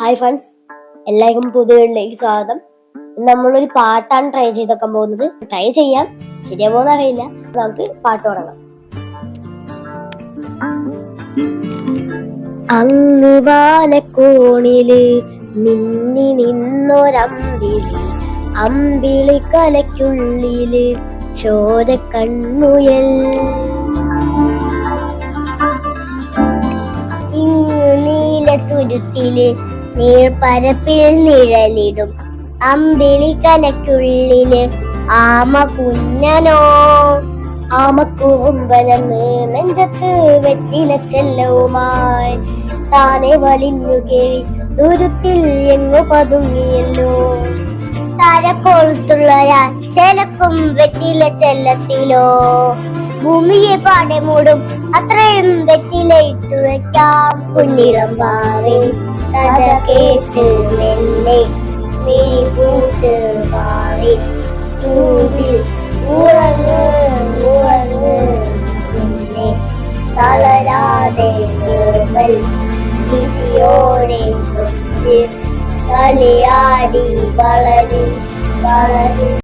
Hi friends എല്ലാവർക്കും പുതിയയിലേക്ക് സ്വാഗതം. നമ്മളൊരു പാട്ടാണ് ട്രൈ ചെയ്തൊക്കാൻ പോകുന്നത്. ട്രൈ ചെയ്യാം. ശരിയാവോന്ന് അറിയില്ല നമുക്ക് പാട്ട് തുടങ്ങാം. അങ്ങ് വാനക്കോണിൽ മിന്നി നിന്നൊരമ്പിളി. അമ്പിളി കലയ്ക്കുള്ളിൽ ചോര കണ്ണുയൽ. നീലത്തുരുത്തിൽ നീർപ്പരപ്പിൽ നിഴലിടും. അമ്പിളി കലക്കുള്ളിൽ ആമ കുഞ്ഞനോ ആമക്കൂമ്പലെന്ന് നെഞ്ചത്ത് താനെ വലിഞ്ഞു കേറി എങ്ങു പതുങ്ങിയല്ലോ. താരക്കോളത്തുള്ള ചെലക്കും വെറ്റില ചെല്ലത്തിലോ ഭൂമിയെ പാടെ മൂടും അത്രയും വെറ്റില ഇട്ടു വെക്കാം കുഞ്ഞിളം പാവേ കഥ കേട്ട് മെല്ലെ മിഴി പൂട്ട് പാവേ ചൂടിൽ ഉറങ്ങ് ഉറങ്ങ് പിന്നെ തളരാതെ കളിയാടി വളരും വളരും